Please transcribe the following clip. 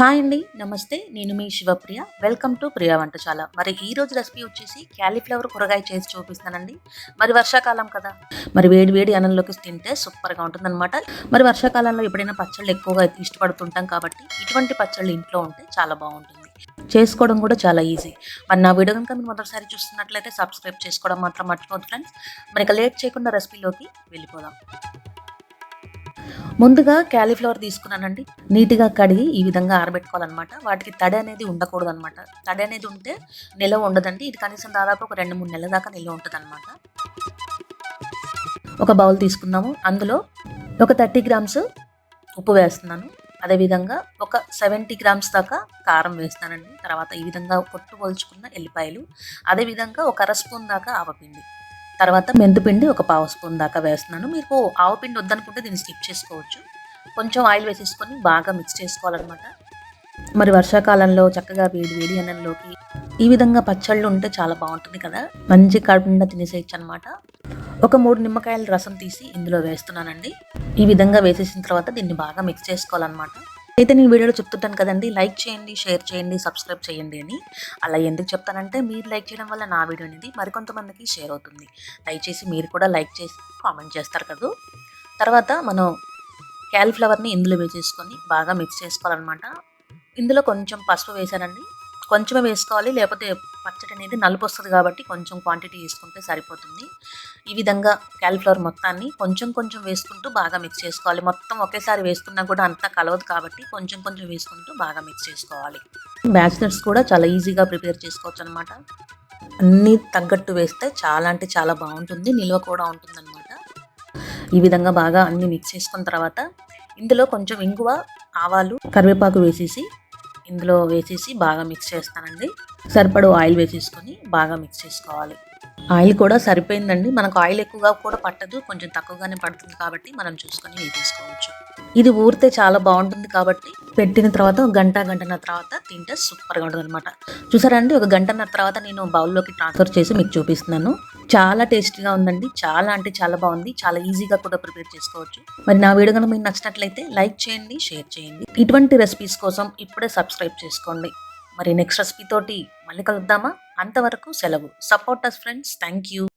Hi అండి నమస్తే నేను మీ Shivapriya. Welcome to Priya Vantasala. మరి ఈ రోజు రెసిపీ వచ్చేసి క్యాలీఫ్లవర్ కూరగాయ చేసి చూపిస్తానండి మరి వర్షాకాలం కదా మరి వేడి వేడి అన్నంలోకి తింటే సూపర్గా ఉంటుందన్నమాట. మరి వర్షాకాలంలో ఎప్పుడైనా పచ్చళ్ళు ఎక్కువగా ఇష్టపడుతుంటాం కాబట్టి ఇటువంటి పచ్చళ్ళు ఇంట్లో ఉంటే చాలా బాగుంటుంది. చేసుకోవడం కూడా చాలా ఈజీ. మరి నా వీడియో కనుక మీరు మొదటిసారి చూస్తున్నట్లయితే సబ్స్క్రైబ్ చేసుకోవడం మాత్రం మర్చిపోదు ఫ్రెండ్స్ మరి ఇక లేట్ చేయకుండా రెసిపీలోకి వెళ్ళిపోదాం. ముందుగా క్యాలీఫ్లవర్ తీసుకున్నానండి. నీట్గా కడిగి ఈ విధంగా ఆరబెట్టుకోవాలన్నమాట. వాటికి తడి అనేది ఉండకూడదు అనమాట తడి అనేది ఉంటే నిల్వ ఉండదండి. ఇది కనీసం దాదాపు ఒక రెండు మూడు నెలల దాకా నిల్వ ఉంటుంది అనమాట ఒక బౌల్ తీసుకున్నాము. అందులో ఒక థర్టీ గ్రామ్స్ ఉప్పు వేస్తున్నాను. అదేవిధంగా ఒక సెవెంటీ గ్రామ్స్ దాకా కారం వేస్తానండి. తర్వాత ఈ విధంగా పొట్టు పోల్చుకున్న ఎల్లిపాయలు. అదేవిధంగా ఒక అర స్పూన్ దాకా ఆవపిండి. తర్వాత మెంతుపిండి ఒక పావు స్పూన్ దాకా వేస్తున్నాను. మీకు ఆవపిండి వద్దనుకుంటే దీన్ని స్కిప్ చేసుకోవచ్చు. కొంచెం ఆయిల్ వేసేసుకొని బాగా మిక్స్ చేసుకోవాలన్నమాట. మరి వర్షాకాలంలో చక్కగా వేడి వేడి అన్నంలోకి ఈ విధంగా పచ్చళ్ళు ఉంటే చాలా బాగుంటుంది కదా. మంచి కడుపుండా తినేసేయచ్చు అనమాట ఒక మూడు నిమ్మకాయల రసం తీసి ఇందులో వేస్తున్నానండి. ఈ విధంగా వేసేసిన తర్వాత దీన్ని బాగా మిక్స్ చేసుకోవాలన్నమాట. అయితే నేను వీడియోలో చెప్తుంటాను కదండి లైక్ చేయండి షేర్ చేయండి సబ్స్క్రైబ్ చేయండి అని. అలా ఎందుకు చెప్తానంటే మీరు లైక్ చేయడం వల్ల నా వీడియో అనేది మరికొంతమందికి షేర్ అవుతుంది. దయచేసి మీరు కూడా లైక్ చేసి కామెంట్ చేస్తారు కదా. తర్వాత మనం క్యాలిఫ్లవర్ని ఇందులో వేసేసుకొని బాగా మిక్స్ చేసుకోవాలన్నమాట. ఇందులో కొంచెం పసుపు వేసానండి కొంచెమే వేసుకోవాలి లేకపోతే పచ్చడి అనేది నలుపు వస్తుంది కాబట్టి కొంచెం క్వాంటిటీ వేసుకుంటే సరిపోతుంది. ఈ విధంగా క్యాలిఫ్లవర్ మొత్తాన్ని కొంచెం కొంచెం వేసుకుంటూ బాగా మిక్స్ చేసుకోవాలి. మొత్తం ఒకేసారి వేసుకున్నా కూడా అంతా కలవదు కాబట్టి కొంచెం కొంచెం వేసుకుంటూ బాగా మిక్స్ చేసుకోవాలి. బ్యాచిలర్స్ కూడా చాలా ఈజీగా ప్రిపేర్ చేసుకోవచ్చు అనమాట అన్నీ తగ్గట్టు వేస్తే చాలా అంటే చాలా బాగుంటుంది. నిల్వ కూడా ఉంటుందన్నమాట. ఈ విధంగా బాగా అన్నీ మిక్స్ చేసుకున్న తర్వాత ఇందులో కొంచెం ఇంగువ ఆవాలు కరివేపాకు వేసేసి ఇందులో వేసేసి బాగా మిక్స్ చేస్తానండి. సరిపడు ఆయిల్ వేసేసుకొని బాగా మిక్స్ చేసుకోవాలి. ఆయిల్ కూడా సరిపోయిందండి. మనకు ఆయిల్ ఎక్కువగా కూడా పట్టదు కొంచెం తక్కువగానే పడుతుంది కాబట్టి మనం చూసుకొని తీసుకోవచ్చు. ఇది ఊరితే చాలా బాగుంటుంది కాబట్టి పెట్టిన తర్వాత గంట గంటన్నర తర్వాత తింటే సూపర్గా ఉంటుంది అనమాట చూసారండి? ఒక గంటన్నర తర్వాత నేను బౌల్లోకి ట్రాన్స్ఫర్ చేసి మీకు చూపిస్తున్నాను. చాలా టేస్టీగా ఉందండి. చాలా అంటే చాలా బాగుంది. చాలా ఈజీగా కూడా ప్రిపేర్ చేసుకోవచ్చు. మరి నా వీడియో కనుక మీకు నచ్చినట్లయితే లైక్ చేయండి షేర్ చేయండి. ఇటువంటి రెసిపీస్ కోసం ఇప్పుడే సబ్స్క్రైబ్ చేసుకోండి. మరి నెక్స్ట్ రెసిపీ తోటి మళ్ళీ కలుద్దామా? అంతవరకు సెలవు. Supporters friends thank you